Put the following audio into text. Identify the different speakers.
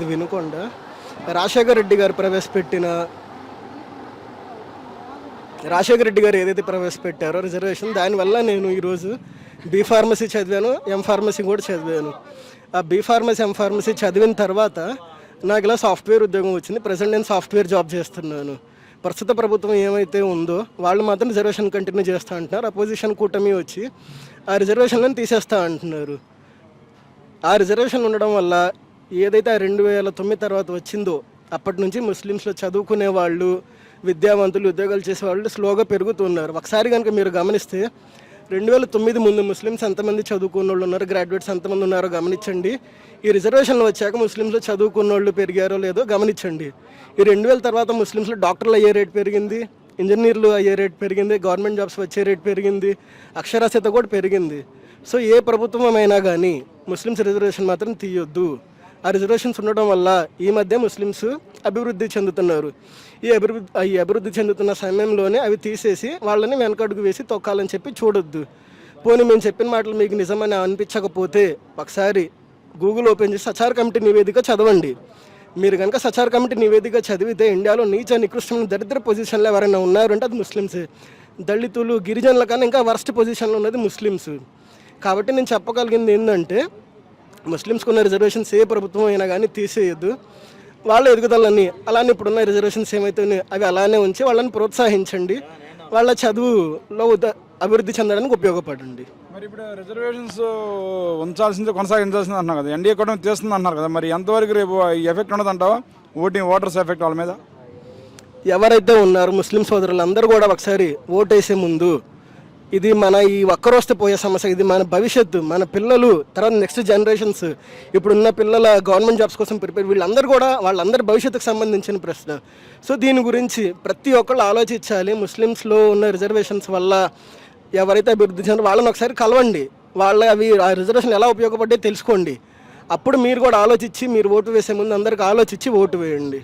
Speaker 1: ఇది వినుకొండ. రాజశేఖర రెడ్డి గారు ప్రవేశపెట్టిన రాజశేఖర రెడ్డి గారు ఏదైతే ప్రవేశపెట్టారో రిజర్వేషన్ దానివల్ల నేను ఈరోజు బీ ఫార్మసీ చదివాను ఎం ఫార్మసీ కూడా చదివాను. ఆ బీ ఫార్మసీ ఎం ఫార్మసీ చదివిన తర్వాత నాకు ఇలా సాఫ్ట్వేర్ ఉద్యోగం వచ్చింది. ప్రజెంట్ నేను సాఫ్ట్వేర్ జాబ్ చేస్తున్నాను. ప్రస్తుత ప్రభుత్వం ఏమైతే ఉందో వాళ్ళు మాత్రం రిజర్వేషన్ కంటిన్యూ చేస్తా అంటున్నారు. అపోజిషన్ కూటమి వచ్చి ఆ రిజర్వేషన్లను తీసేస్తా అంటున్నారు. ఆ రిజర్వేషన్ ఉండడం వల్ల ఏదైతే ఆ రెండు వేల తొమ్మిది తర్వాత వచ్చిందో అప్పటి నుంచి ముస్లిమ్స్లో చదువుకునే వాళ్ళు విద్యావంతులు ఉద్యోగాలు చేసేవాళ్ళు స్లోగా పెరుగుతున్నారు. ఒకసారి కనుక మీరు గమనిస్తే రెండు వేల తొమ్మిది ముందు ముస్లిమ్స్ ఎంతమంది చదువుకున్న వాళ్ళు ఉన్నారు గ్రాడ్యుయేట్స్ ఎంతమంది ఉన్నారో గమనించండి. ఈ రిజర్వేషన్లు వచ్చాక ముస్లిమ్స్లో చదువుకున్న వాళ్ళు పెరిగారో లేదో గమనించండి. ఈ రెండు వేల తర్వాత ముస్లిమ్స్లో డాక్టర్లు అయ్యే రేట్ పెరిగింది ఇంజనీర్లు అయ్యే రేట్ పెరిగింది గవర్నమెంట్ జాబ్స్ వచ్చే రేట్ పెరిగింది అక్షరాస్యత కూడా పెరిగింది. సో ఏ ప్రభుత్వం అయినా కానీ ముస్లిమ్స్ రిజర్వేషన్ మాత్రం తీయొద్దు. ఆ రిజర్వేషన్స్ ఉండడం వల్ల ఈ మధ్య ముస్లిమ్స్ అభివృద్ధి చెందుతున్నారు. ఈ అభివృద్ధి ఈ అభివృద్ధి చెందుతున్న సమయంలోనే అవి తీసేసి వాళ్ళని వెనకడుగు వేసి తొక్కాలని చెప్పి చూడొద్దు. పోనీ మేము చెప్పిన మాటలు మీకు నిజమని అనిపించకపోతే ఒకసారి గూగుల్ ఓపెన్ చేసి సచార్ కమిటీ నివేదిక చదవండి. మీరు కనుక సచార్ కమిటీ నివేదిక చదివితే ఇండియాలో నీచ నికృష్టమైన దరిద్ర పొజిషన్లో ఎవరైనా ఉన్నారంటే అది ముస్లిమ్సే. దళితులు గిరిజనుల కన్నా ఇంకా వర్స్ట్ పొజిషన్లో ఉన్నది ముస్లిమ్స్. కాబట్టి నేను చెప్పగలిగింది ఏంటంటే ముస్లిమ్స్కి ఉన్న రిజర్వేషన్స్ ఏ ప్రభుత్వం అయినా కానీ తీసేయద్దు. వాళ్ళ ఎదుగుదలని అలానే ఇప్పుడున్న రిజర్వేషన్స్ ఏమైతే అవి అలానే ఉంచి వాళ్ళని ప్రోత్సహించండి. వాళ్ళ చదువులో అభివృద్ధి చెందడానికి ఉపయోగపడండి.
Speaker 2: మరి ఇప్పుడు రిజర్వేషన్స్ ఉంచాల్సిందే కొనసాగించాల్సిందే అంటున్నారు కదా. ఎన్డీఏ కూడా తీస్తుంది అంటున్నారు కదా. మరి ఎంతవరకు రేపు ఈ ఎఫెక్ట్ ఉండదు అంటావా? ఓటింగ్ ఓటర్స్ ఎఫెక్ట్ వాళ్ళ మీద?
Speaker 1: ఎవరైతే ఉన్నారో ముస్లిం సోదరులు అందరూ కూడా ఒకసారి ఓటేసే ముందు ఇది మన ఈ ఒక్కరోస్తే పోయే సమస్య ఇది మన భవిష్యత్తు మన పిల్లలు తర్వాత నెక్స్ట్ జనరేషన్స్ ఇప్పుడున్న పిల్లల గవర్నమెంట్ జాబ్స్ కోసం ప్రిపేర్ వీళ్ళందరూ కూడా వాళ్ళందరి భవిష్యత్తుకు సంబంధించిన ప్రశ్న. సో దీని గురించి ప్రతి ఒక్కళ్ళు ఆలోచించాలి. ముస్లిమ్స్లో ఉన్న రిజర్వేషన్స్ వల్ల ఎవరైతే అభివృద్ధి చెందారో వాళ్ళని ఒకసారి కలవండి. వాళ్ళ అవి ఆ రిజర్వేషన్ ఎలా ఉపయోగపడ్డాయి తెలుసుకోండి. అప్పుడు మీరు కూడా ఆలోచించి మీరు ఓటు వేసే ముందు అందరికి ఆలోచించి ఓటు వేయండి.